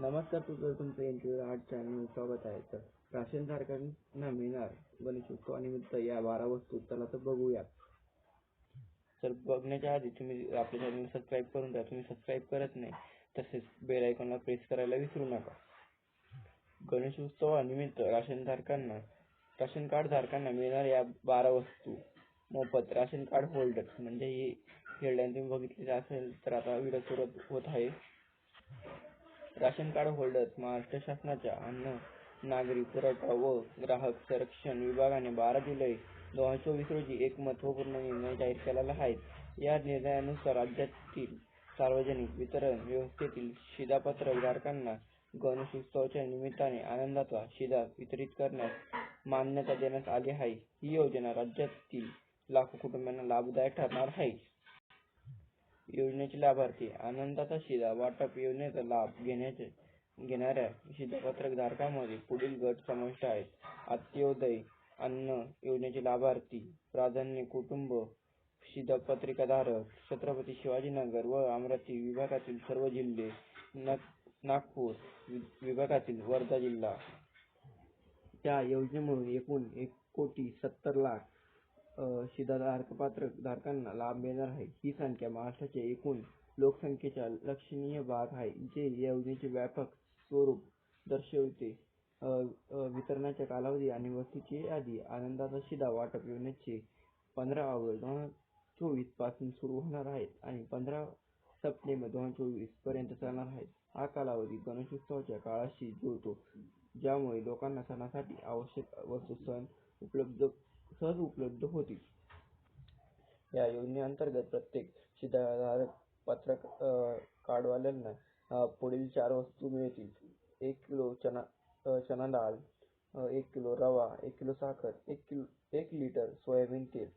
नमस्कार तुझं तुमचं एन टी आर्ट चॅनल स्वागत आहे. तर राशन धारकांना मिळणार गणेश उत्सवानिमित्त या बारा वस्तू चला तर बघूया. तर बघण्याच्या आधी तुम्ही आपल्या चॅनल सबस्क्राईब करून द्या. तुम्ही सबस्क्राईब करत नाही तसेच बेल आयकॉनला प्रेस करायला विसरू नका. गणेश उत्सवानिमित्त राशन धारकांना राशन कार्ड धारकांना मिळणार या बारा वस्तू मोफत राशन कार्ड होल्डर म्हणजे ही हेडलाईन तुम्ही बघितली असेल तर आता व्हिडिओ सुरुवात होत आहे. राशन कार्ड होल्डर्स महाराष्ट्र शासनाच्या अन्न नागरी पुरवठा व ग्राहक संरक्षण विभागाने बारा जुलै दोन हजार चोवीस रोजी एक महत्त्वपूर्ण निर्णय जाहीर केलेला आहे. या निर्णयानुसार राज्यातील सार्वजनिक वितरण व्यवस्थेतील शिधापत्र धारकांना गणेशोत्सवाच्या निमित्ताने आनंदाचा शिधा वितरित करण्यास मान्यता देण्यात आली आहे. ही योजना राज्यातील लाखो कुटुंबांना लाभदायक ठरणार आहे. योजनेचे लाभार्थी आनंदाचा शिधा वाटप योजनेचा लाभ घेण्याचे घेणाऱ्या शिधापत्रक धारकांमध्ये पुढील गट समाविष्ट आहेत. अंत्योदय अन्न योजनेचे लाभार्थी प्राधान्य कुटुंब शिधापत्रिकाधारक छत्रपती शिवाजीनगर व अमरावती विभागातील सर्व जिल्हे नागपूर विभागातील वर्धा जिल्हा. त्या योजनेमुळे एकूण एक कोटी सत्तर लाख शिधापत्रक धारकांना लाभ मिळणार आहे. ही संख्या महाराष्ट्राच्या एकूण लोकसंख्येचा लक्षणीय भाग आहे जे या योजनेचे व्यापक स्वरूप दर्शविते. वितरणाचा कालावधी आणि वस्तूंची यादी आनंदाचा शिधा वाटप योजनेचे पंधरा ऑगस्ट दोन हजार चोवीसपासून सुरू होणार आहेत आणि पंधरा सप्टेंबर दोन हजार चोवीसपर्यंत चालणार आहेत. हा कालावधी गणेशोत्सवाच्या काळाशी जुळतो ज्यामुळे लोकांना सणासाठी आवश्यक वस्तू सण उपलब्ध सहज उपलब्ध होतील. या योजनेअंतर्गत प्रत्येक शिधारक पत्र कार्डवाल्यांना पुढील चार वस्तू मिळतील. एक किलो चना चना डाळ एक किलो रवा एक किलो साखर एक किलो एक लिटर सोयाबीन तेल.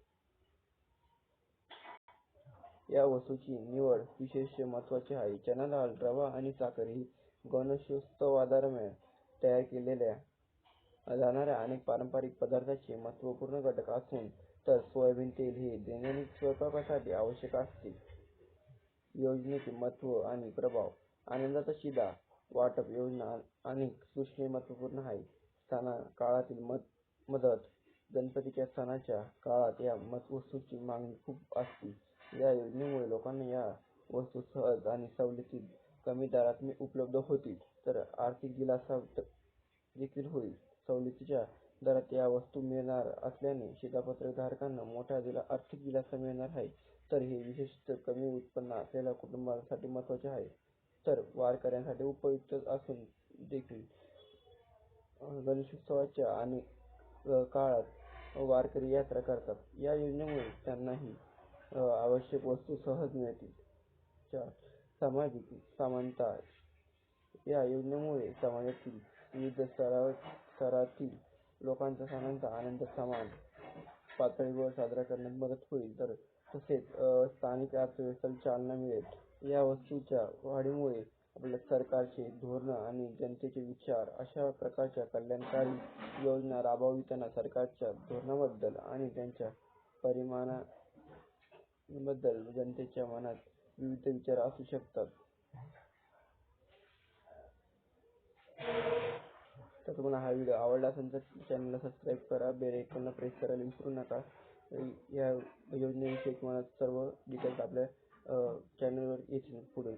या वस्तूची निवड विशेष महत्त्वाची आहे. चना डाळ रवा आणि साखर ही गणेशोत्सवादरम्यान तयार केलेल्या जाणाऱ्या अनेक पारंपरिक पदार्थांचे महत्त्वपूर्ण घटक असून तर सोयाबीन तेल हे दैनंदिन स्वयंपाकासाठी आवश्यक असते. योजनेचे महत्त्व आणि प्रभाव आनंदाचा शिधा वाटप योजना अनेक दृष्टीने महत्त्वपूर्ण आहे. स्थाना काळातील मदत गणपतीच्या सणाच्या काळात या वस्तूंची मागणी खूप असते. या योजनेमुळे लोकांना या वस्तू सहज आणि सवलतीत कमी दरात उपलब्ध होतील तर आर्थिक दिलासा देखील होईल. सवलतीच्या दरात या वस्तू मिळणार असल्याने शिधापत्रक धारकांना मोठा आर्थिक दिलासा मिळणार आहे. तर हे विशेषतः कमी उत्पन्न असलेल्या कुटुंबांसाठी महत्त्वाचे आहे. तर वारकऱ्यांसाठी उपयुक्त असून देखील गणेशोत्सवाच्या काळात वारकरी यात्रा करतात. या योजनेमुळे त्यांनाही आवश्यक वस्तू सहज मिळतील. चार सामाजिक समानता या योजनेमुळे समाजातील विविध स्तरातील लोकांचा सणांचा आनंद समान. पातळीवर साजरा करण्यात मदत होईल. तर तसेच स्थानिक अर्थव्यवस्थेला चालना मिळेल. या वस्तूच्या वाढीमुळे आपल्या सरकारचे धोरणं आणि जनतेचे विचार अशा प्रकारच्या कल्याणकारी योजना राबविताना सरकारच्या धोरणांबद्दल आणि त्यांच्या परिणामांबद्दल जनतेच्या मनात विविध विचार असू शकतात तर तुम्हाला हा व्हिडिओ आवडला असेल तर चॅनलला सबस्क्राईब करा बेल आयकॉनला प्रेस करायला विसरू नका. या योजनेविषयी तुम्हाला सर्व डिटेल्स आपल्या चॅनलवर येतील पुढे.